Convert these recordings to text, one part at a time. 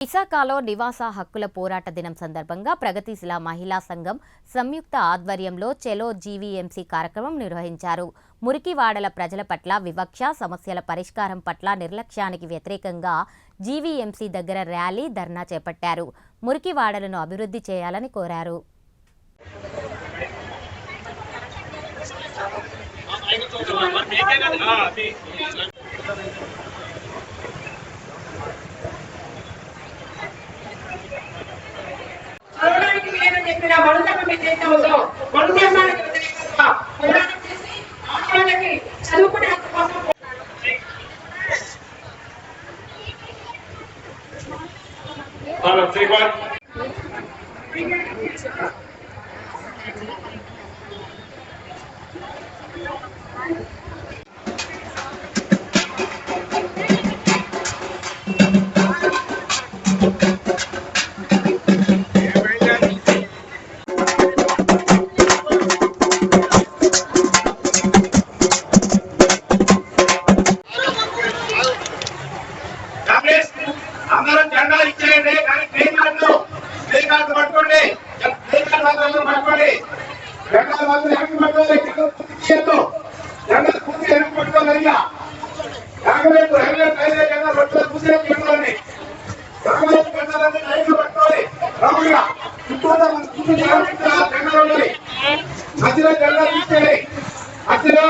విశాఖలో నివాస హక్కుల పోరాట దినం సందర్భంగా ప్రగతిశిల మహిళా సంఘం సంయుక్త ఆధ్వర్యంలో చెలో జీవీఎంసీ కార్యక్రమం నిర్వహించారు మురికివాడల ప్రజల పట్ల వివక్ష సమస్యల పరిష్కారం పట్ల నిర్లక్ష్యానికి వ్యతిరేకంగా జీవీఎంసీ దగ్గర ర్యాలీ ధర్నా చేపట్టారు మురికివాడలను అభివృద్ధి చేయాలని కోరారు చదవడానికి లేదని చెప్పిన మనుషులకు వ్యతిరేకంలో మనుషులకు వ్యతిరేకంగా పోరాటం చేసి ఆడవాళ్ళకి చదువుకునే హక్కు కోసం Hello, take అందరం ఇచ్చేయండి. కానీ ప్లే కార్డు ప్లే కార్డు పట్టుకోండి. ప్లే కార్డు మాత్రం పట్టుకోండి. జెండాలు మాత్రం వెనక్కి పట్టుకోవాలి జెండా పూర్తి జెండా పూర్తి వెనక్కి పట్టుకోవాలి అయ్యా. కాంగ్రెస్ హైవేస్ జెండా పట్టుకోవాలి పూర్తి జెండాలన్నీ పట్టుకోవాలి చుట్టూ జెండాలు మధ్యలో జెండా మధ్యలో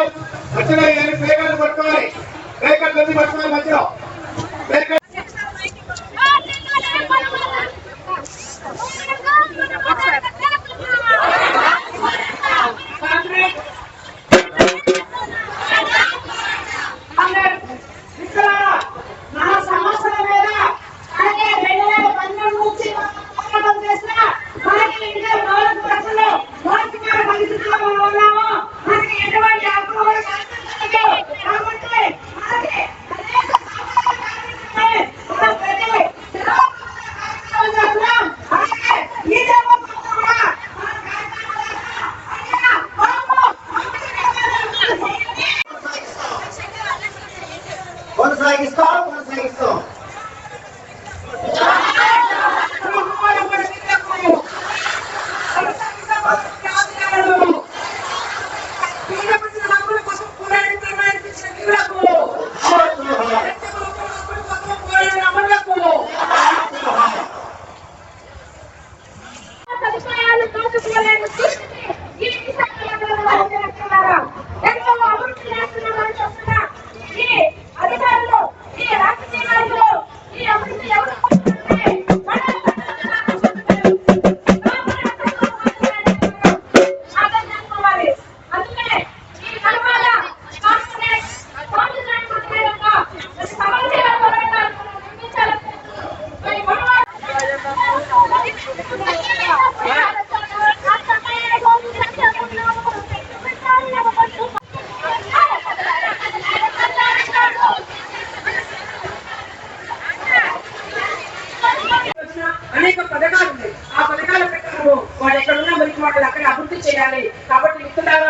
మధ్యలో పట్టుకోవాలి. అన్ని పట్టుకోవాలి మధ్యలో. కొనసాగిస్తాం కొనసాగిస్తాం అనేక పథకాలు ఉన్నాయి. ఆ పథకాల ప్రకారం వాళ్ళు ఎక్కడ ఉన్నా మరి వాళ్ళు అక్కడ అభివృద్ధి చేయాలి. కాబట్టి మిత్రులారా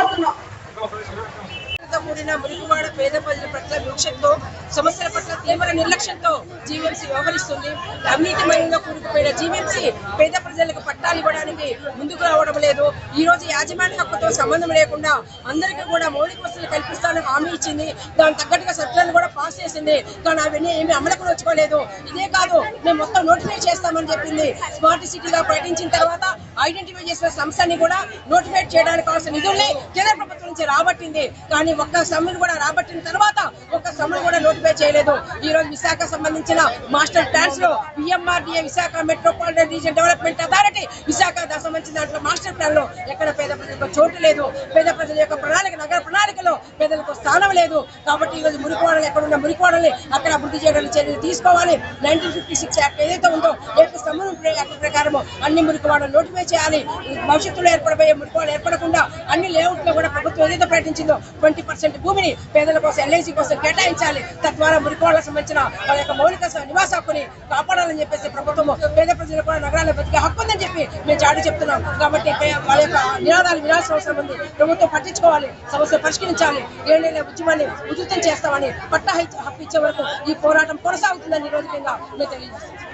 కోరుతున్నాం. కూడిన మురికివాడ పేద ప్రజల పట్ల వివక్షతో సమస్యల పట్ల తీవ్ర నిర్లక్ష్యంతో జీవీఎంసీ వ్యవహరిస్తుంది. అవినీతిమయంగా కూరుకుపోయిన జీవీఎంసీ పేద ప్రజలకు పథకాలు ఇవ్వడానికి ముందుకు రావడం లేదు. ఈ రోజు యాజమాన్య హక్కుతో సంబంధం లేకుండా అందరికీ కూడా మౌలిక వసతులు కల్పిస్తానని హామీ ఇచ్చింది. దాని తగ్గట్టుగా సర్కులను కూడా పాస్ చేసింది. కానీ అవన్నీ ఏమి అమలుకు వచ్చుకోలేదు ఇదే కాదు మేము మొత్తం నోటిఫై చేస్తామని చెప్పింది. స్మార్ట్ సిటీగా ప్రకటించిన తర్వాత ఐడెంటిఫై చేసిన సంస్థని కూడా నోటిఫై చేయడానికి కావాల్సిన నిధుల్ని కేంద్ర ప్రభుత్వం నుంచి రాబట్టింది. కానీ ఒక్క సమ్మెను కూడా రాబట్టిన తర్వాత ఒక్క సమ్మెను కూడా నోటిఫై చేయలేదు. ఈ రోజు విశాఖ సంబంధించిన master ప్లాన్స్లో VMRDA Visakha metropolitan region development authority Visakha సంబంధించిన దాంట్లో మాస్టర్ ప్లాన్లో ఎక్కడ పేద ప్రజలకు చోటు లేదు. పేద ప్రజల యొక్క ప్రణాళిక నగర ప్రణాళిక ప్రణాళికలో పేదలకు స్థానం లేదు. కాబట్టి ఈరోజు మురికివాడలు ఎక్కడ ఉన్న మురికివాడల్ని అక్కడ అభివృద్ధి చేయడానికి చర్యలు తీసుకోవాలి. నైన్టీన్ ఫిఫ్టీ సిక్స్ యాక్ట్ ఏదైతే ఉందో ఏపీ సంబంధం యాక్ట్ ప్రకారం అన్ని మురికివాడలు నోటిఫై చేయాలి. భవిష్యత్తులో ఏర్పడబోయే మురికివాడలు ఏర్పడకుండా అన్ని లేఅవుట్లో కూడా ప్రభుత్వం ఏదైతే ప్రకటించిందో ట్వంటీ పర్సెంట్ భూమిని పేదల కోసం ఎల్ఐసి కోసం కేటాయించాలి. తద్వారా మురికివాడలకు సంబంధించిన వాళ్ళ యొక్క మౌలిక నివాస హక్కుని కాపాడాలని చెప్పేసి ప్రభుత్వము పేద ప్రజలు కూడా నగరాల్లో బతికే హక్కు ఉందని చెప్పి మేము చాటి చెప్తున్నాం. కాబట్టి వాళ్ళ యొక్క నినాదాలు వినాల్సిన అవసరం ఉంది. ప్రభుత్వం పట్టించుకోవాలి. సమస్య పరిష్కరించాలి ఏడేళ్ళ ఉద్యమాన్ని ఉధృతం చేస్తామని పట్టా హక్కు ఇచ్చే వరకు ఈ పోరాటం కొనసాగుతుందని నిరోధకంగా రోజు మేము తెలియజేస్తున్నాం.